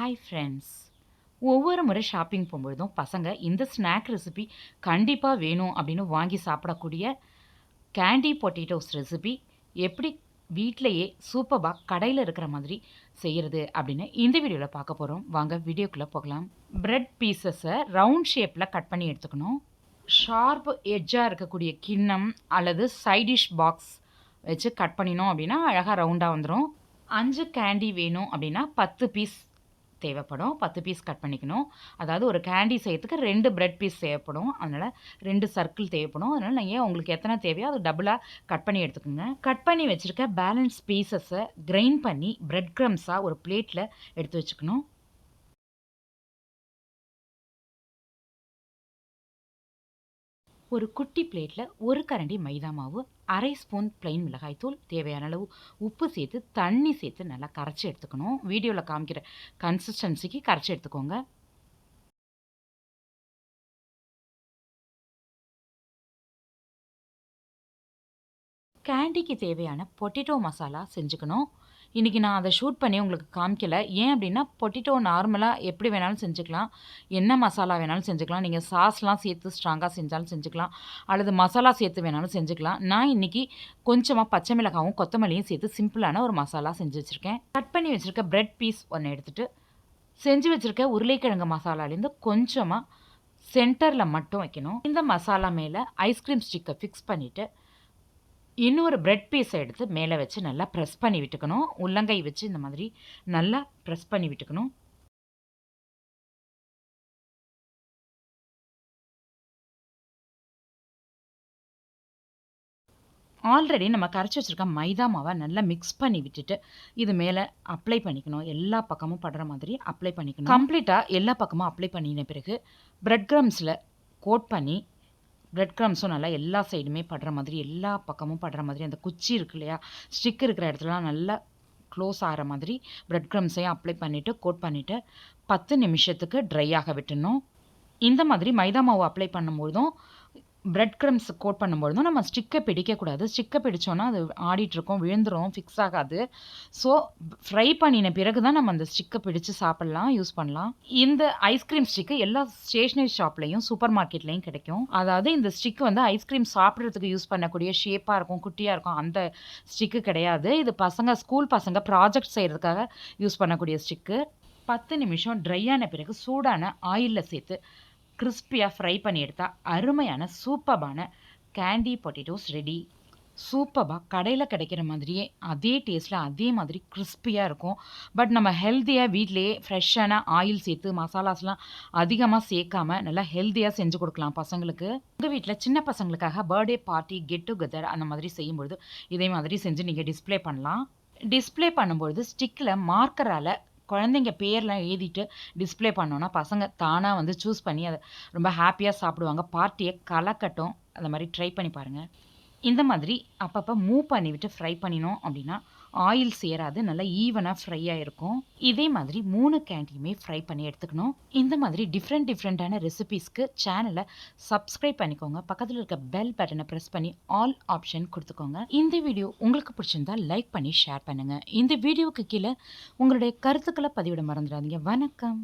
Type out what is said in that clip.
Hi friends ஒவ்வொரு முறை shopping போகும்பொழுதும் பசங்க இந்த ஸ்நாக் ரெசிபி கண்டிப்பாக வேணும் அப்படின்னு வாங்கி சாப்பிடக்கூடிய கேண்டி பொட்டேட்டோஸ் ரெசிபி எப்படி வீட்டிலையே சூப்பராக கடையில் இருக்கிற மாதிரி செய்கிறது அப்படின்னு இந்த வீடியோவில் பார்க்க போகிறோம் வாங்க வீடியோக்குள்ளே போகலாம். ப்ரெட் பீசஸை ரவுண்ட் ஷேப்பில் கட் பண்ணி எடுத்துக்கணும். ஷார்ப் எட்ஜாக இருக்கக்கூடிய கிண்ணம் அல்லது சைடிஷ் பாக்ஸ் வச்சு கட் பண்ணினோம் அப்படின்னா அழகாக ரவுண்டாக வந்துடும் அஞ்சு கேண்டி வேணும் அப்படின்னா பத்து பீஸ் தேவைப்படும். பத்து பீஸ் கட் பண்ணிக்கணும். அதாவது ஒரு கேண்டி செய்யறதுக்கு ரெண்டு பிரெட் பீஸ் தேவைப்படும். அதனால் ரெண்டு சர்க்கிள் தேவைப்படும். அதனால் நீங்கள் உங்களுக்கு எத்தனை தேவையோ அது டபுளாக கட் பண்ணி எடுத்துக்கோங்க. கட் பண்ணி வச்சுருக்க பேலன்ஸ் பீசஸை கிரைண்ட் பண்ணி பிரெட் க்ரம்ஸாக ஒரு பிளேட்டில் எடுத்து வச்சுக்கணும். ஒரு குட்டி பிளேட்டில் ஒரு கரண்டி மைதா மாவு அரை ஸ்பூன் பிளைன் மிளகாய்த்தூள் தேவையான அளவு உப்பு சேர்த்து தண்ணி சேர்த்து நல்லா கரைச்சி எடுத்துக்கணும். வீடியோவில் காமிக்கிற கன்சிஸ்டன்சிக்கு கரைச்சி எடுத்துக்கோங்க. கேண்டிக்கு தேவையான பொட்டேட்டோ மசாலா செஞ்சுக்கணும். இன்றைக்கி நான் அதை ஷூட் பண்ணி உங்களுக்கு காமிக்கல. ஏன் அப்படின்னா பொட்டேட்டோ நார்மலாக எப்படி வேணாலும் செஞ்சுக்கலாம். என்ன மசாலா வேணாலும் செஞ்சுக்கலாம். நீங்கள் சாஸ்லாம் சேர்த்து ஸ்ட்ராங்காக செஞ்சாலும் செஞ்சுக்கலாம். அல்லது மசாலா சேர்த்து வேணாலும் செஞ்சுக்கலாம். நான் இன்றைக்கி கொஞ்சமாக பச்சை மிளகாவும் கொத்தமல்லியும் சேர்த்து சிம்பிளான ஒரு மசாலா செஞ்சு வச்சுருக்கேன். கட் பண்ணி வச்சுருக்க ப்ரெட் பீஸ் ஒன்று எடுத்துகிட்டு செஞ்சு வச்சுருக்க உருளைக்கிழங்கு மசாலாலேருந்து கொஞ்சமாக சென்டரில் மட்டும் வைக்கணும். இந்த மசாலா மேலே ஐஸ்கிரீம் ஸ்டிக்கை ஃபிக்ஸ் பண்ணிவிட்டு இன்னொரு ப்ரெட் பீஸை எடுத்து மேலே வச்சு நல்லா ப்ரெஸ் பண்ணி விட்டுக்கணும். உள்ளங்கை வச்சு இந்த மாதிரி நல்லா ப்ரெஸ் பண்ணி விட்டுக்கணும். ஆல்ரெடி நம்ம கரைச்சி வச்சுருக்க மைதா மாவை நல்லா மிக்ஸ் பண்ணி விட்டுட்டு இது மேலே அப்ளை பண்ணிக்கணும். எல்லா பக்கமும் படுற மாதிரி அப்ளை பண்ணிக்கணும். கம்ப்ளீட்டாக எல்லா பக்கமும் அப்ளை பண்ணின பிறகு ப்ரெட் க்ரம்ஸில் கோட் பண்ணி ப்ரெட் க்ரம்ஸும் நல்லா எல்லா சைடுமே படுற மாதிரி எல்லா பக்கமும் படுற மாதிரி அந்த குச்சி இருக்கு இல்லையா? ஸ்டிக் இருக்கிற இடத்துலலாம் நல்லா க்ளோஸ் ஆகிற மாதிரி ப்ரெட் க்ரம்ஸையும் அப்ளை பண்ணிவிட்டு கோட் பண்ணிவிட்டு பத்து நிமிஷத்துக்கு ட்ரை ஆக விட்டுணும் இந்த மாதிரி மைதா மாவு அப்ளை பண்ணும்போதும் பிரெட் க்ரம்ஸ் கோட் பண்ணும்பொழுதும் நம்ம ஸ்டிக்கை பிடிக்கக்கூடாது. ஸ்டிக்கை பிடிச்சோன்னா அது ஆடிட்டுருக்கோம் விழுந்துடும் ஃபிக்ஸ் ஆகாது. ஸோ ஃப்ரை பண்ணின பிறகு தான் நம்ம அந்த ஸ்டிக்கை பிடிச்சு சாப்பிட்லாம் யூஸ் பண்ணலாம். இந்த ஐஸ்கிரீம் ஸ்டிக்கு எல்லா ஸ்டேஷ்னரி ஷாப்லேயும் சூப்பர் மார்க்கெட்லேயும் கிடைக்கும். அதாவது இந்த ஸ்டிக் வந்து ஐஸ்கிரீம் சாப்பிட்றதுக்கு யூஸ் பண்ணக்கூடிய ஷேப்பாக இருக்கும் குட்டியாக இருக்கும் அந்த ஸ்டிக்கு கிடையாது. இது பசங்க ஸ்கூல் பசங்க ப்ராஜெக்ட் செய்கிறதுக்காக யூஸ் பண்ணக்கூடிய ஸ்டிக்கு பத்து நிமிஷம் ட்ரை ஆன பிறகு சூடான ஆயிலில் சேர்த்து கிறிஸ்பியாக ஃப்ரை பண்ணி எடுத்தால் அருமையான சூப்பர்பான கேண்டி பொட்டேட்டோஸ் ரெடி சூப்பராக கடையில் கிடைக்கிற மாதிரியே அதே டேஸ்ட்டில் அதே மாதிரி கிறிஸ்பியாக இருக்கும். பட் நம்ம ஹெல்த்தியாக வீட்லேயே ஃப்ரெஷ்ஷான ஆயில் சேர்த்து மசாலாஸ்லாம் அதிகமாக சேர்க்காம நல்லா ஹெல்த்தியாக செஞ்சு கொடுக்கலாம் பசங்களுக்கு. உங்கள் வீட்டில் சின்ன பசங்களுக்காக பர்த்டே பார்ட்டி கெட் டுகெதர் அந்த மாதிரி செய்யும்பொழுது இதே மாதிரி செஞ்சு நீங்கள் டிஸ்பிளே பண்ணலாம். டிஸ்பிளே பண்ணும்பொழுது ஸ்டிக்கில் மார்க்கரால் குழந்தைங்க பேர்லாம் எழுதிட்டு டிஸ்பிளே பண்ணோன்னா பசங்க தானாக வந்து சூஸ் பண்ணி அதை ரொம்ப ஹாப்பியாக சாப்பிடுவாங்க. பார்ட்டியை கலக்கட்டும். அந்த மாதிரி ட்ரை பண்ணி பாருங்கள் இந்த மாதிரி அப்பப்போ மூவ் பண்ணிவிட்டு ஃப்ரை பண்ணினோம் அப்படின்னா ஆயில் சேராது நல்லா ஈவனாக ஃப்ரை ஆகிருக்கும் இதே மாதிரி மூணு கேண்டியுமே ஃப்ரை பண்ணி எடுத்துக்கணும். இந்த மாதிரி டிஃப்ரெண்ட் டிஃப்ரெண்ட்டான ரெசிபீஸ்க்கு சேனலை சப்ஸ்கிரைப் பண்ணிக்கோங்க. பக்கத்தில் இருக்க பெல் பட்டனை ப்ரெஸ் பண்ணி ஆல் ஆப்ஷன் கொடுத்துக்கோங்க. இந்த வீடியோ உங்களுக்கு பிடிச்சிருந்தா லைக் பண்ணி ஷேர் பண்ணுங்கள் இந்த வீடியோவுக்கு கீழே உங்களுடைய கருத்துக்களை பதிவிட மறந்துடாதீங்க. வணக்கம்.